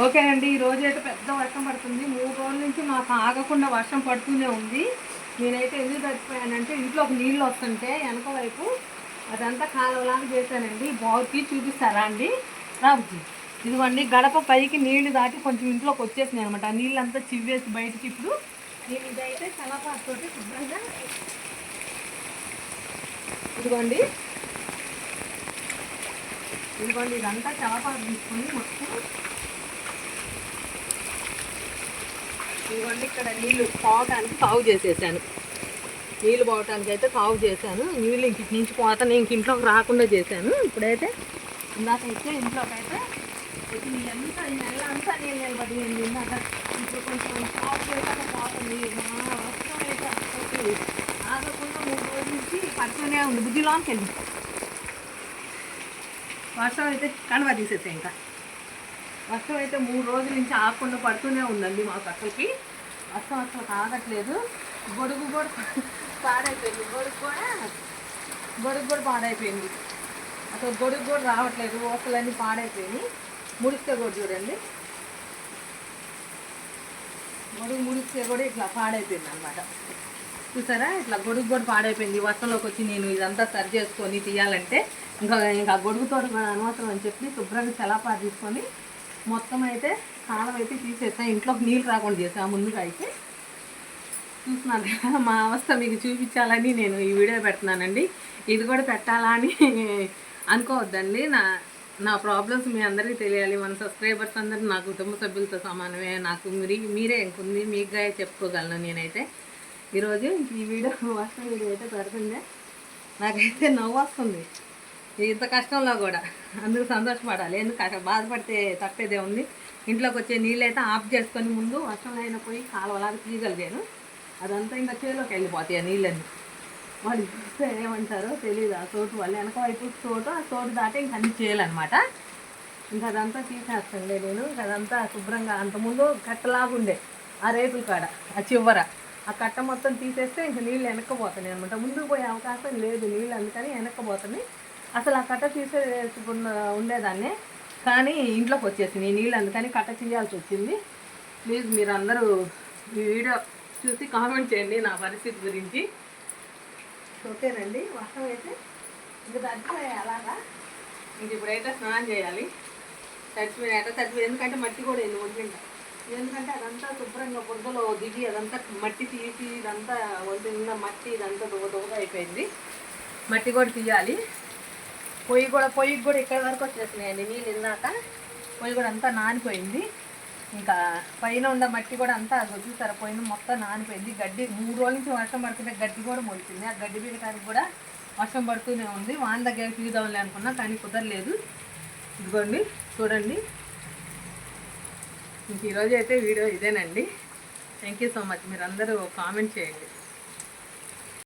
ఓకేనండి ఈ రోజు అయితే పెద్ద వర్షం పడుతుంది. మూడు రోజుల నుంచి మాకు ఆగకుండా వర్షం పడుతూనే ఉంది. నేనైతే ఎందుకు తగ్గిపోయానంటే ఇంట్లోకి నీళ్ళు వస్తుంటే వెనక వైపు అదంతా కాలువలాగా చేశానండి. బాగుకి చూపిస్తారా అండి? రాబుజీ ఇదిగోండి గడప పైకి నీళ్ళు దాటి కొంచెం ఇంట్లోకి వచ్చేసినాయి అనమాట ఆ నీళ్ళంతా చివ్వేసి బయటికి ఇప్పుడు నేను ఇదైతే చలపాతోటి శుభ్రంగా ఇదిగోండి. ఇదిగోండి ఇదంతా చలపాత తీసుకొని మొత్తం ఇవన్నీ ఇక్కడ నీళ్ళు పోవటానికి సాగు చేసేసాను. నీళ్ళు పోవటానికి అయితే సాగు చేశాను. నీళ్ళు ఇంక నుంచి పోతాను ఇంక ఇంట్లోకి రాకుండా చేశాను. ఇప్పుడైతే ఇందాక అయితే ఇంట్లోకి అయితే వచ్చి నీళ్ళంతా నెల అంతా నీళ్ళు నిలబడింది ఇందాక ఇప్పుడు కొంచెం సాగు చేశాక పోతుంది మా వర్షం అయితే ఆగకుండా మూడు రోజుల నుంచి పడుతూనే ఉంది. బుద్ధిలోకి వెళ్ళి. వర్షం అయితే కనువ తీసేసా ఇంకా. వర్షం అయితే మూడు రోజుల నుంచి ఆకుండా పడుతూనే ఉందండి మాకు అసలుకి. వర్షం అసలు ఆగట్లేదు గొడుగు కూడా పాడైపోయింది. గొడుగు కూడా గొడుగు కూడా పాడైపోయింది. అసలు గొడుగు కూడా రావట్లేదు. ఓసలన్నీ పాడైపోయినాయి. ముడిస్తే కూడా చూడండి. గొడుగు ముడిస్తే కూడా ఇట్లా పాడైపోయింది అనమాట చూసారా? ఇట్లా గొడుగు కూడా పాడైపోయింది. వర్షంలోకి వచ్చి నేను ఇదంతా సరి చేసుకొని తీయాలంటే ఇంకా ఇంకా గొడుగుతో అనవసరం అని చెప్పి శుభ్రంగా చలాపా తీసుకొని మొత్తం అయితే కాలం అయితే తీసేసా ఇంట్లోకి నీళ్ళు రాకుండా చేసా ముందుగా అయితే. చూస్తున్నారు కదా మా అవస్థ మీకు చూపించాలని నేను ఈ వీడియో పెడుతున్నానండి. ఇది కూడా పెట్టాలా అని అనుకోవద్దండి. నా నా ప్రాబ్లమ్స్ మీ అందరికీ తెలియాలి. మన సబ్స్క్రైబర్స్ అందరూ నా కుటుంబ సభ్యులతో సమానమే. నాకు మీరి మీరే ఇంకుంది. మీకుగా చెప్పుకోగలను నేనైతే. ఈరోజు ఈ వీడియో వర్షం వీడియో అయితే పెడుతుందే నాకైతే నవ్వు వస్తుంది. ఇంత కష్టంలో కూడా అందుకు సంతోషపడాలి. ఎందుకు బాధపడితే తప్పేదే ఉంది. ఇంట్లోకి వచ్చే నీళ్ళు అయితే ఆఫ్ చేసుకొని ముందు వర్షం అయినా పోయి కాలువలాగా తీయగలిగాను. అదంతా ఇంకా చేలోకి వెళ్ళిపోతాయి ఆ నీళ్ళన్నీ. వాళ్ళు చూస్తే ఏమంటారో తెలియదు ఆ తోటు వాళ్ళు వెనక వైపు తోట ఆ తోటు దాటి ఇంక అన్ని చేయాలన్నమాట ఇంకా అదంతా తీసేస్తుండే నేను. ఇంకా అదంతా శుభ్రంగా అంతకుముందు కట్టలాగా ఉండే ఆ రేకుల కాడ ఆ చివర. ఆ కట్ట మొత్తం తీసేస్తే ఇంక నీళ్ళు వెనక్కపోతున్నాయి అనమాట ముందుకు పోయే అవకాశం లేదు నీళ్ళు అందుకని వెనక్కపోతున్నాయి అసలు ఆ కట్ట తీసేసుకున్న ఉండేదాన్ని. కానీ ఇంట్లోకి వచ్చేసింది ఈ నీళ్ళు అందుకని కట్ట తీయాల్సి వచ్చింది. ప్లీజ్ మీరు అందరూ ఈ వీడియో చూసి కామెంట్ చేయండి నా పరిస్థితి గురించి. ఓకేనండి వర్షం అయితే ఇంక తగ్గిపోయాయి అలాగా? ఇంక ఇప్పుడైతే స్నానం చేయాలి. తడిచిపోయినాక తడిచిపోయి ఎందుకంటే మట్టి కూడా వెళ్ళి ఒంటింట ఎందుకంటే అదంతా శుభ్రంగా బురదలో దిగి అదంతా మట్టి తీసి ఇదంతా ఒంటిన్న మట్టి ఇదంతా దువ్వ దువ్వగా అయిపోయింది. మట్టి కూడా తీయాలి. పొయ్యి కూడా పొయ్యికి కూడా ఇక్కడ వరకు వచ్చేసినాయండి. నీళ్ళు వెళ్ళాక పొయ్యి కూడా అంతా నానిపోయింది. ఇంకా పైన ఉన్న మట్టి కూడా అంతా అది చూసారా పైన మొత్తం నానిపోయింది. గడ్డి మూడు రోజుల నుంచి వర్షం పడుతుంటే గడ్డి కూడా మొలిచింది. ఆ గడ్డి బీడకానికి కూడా వర్షం పడుతూనే ఉంది. వాన దగ్గర తీద్దాంలే అనుకున్నా కానీ కుదరలేదు. ఇదిగోండి చూడండి. ఇంక ఈరోజు అయితే వీడియో ఇదేనండి. థ్యాంక్ యూ సో మచ్ మీరు అందరూ కామెంట్ చేయండి.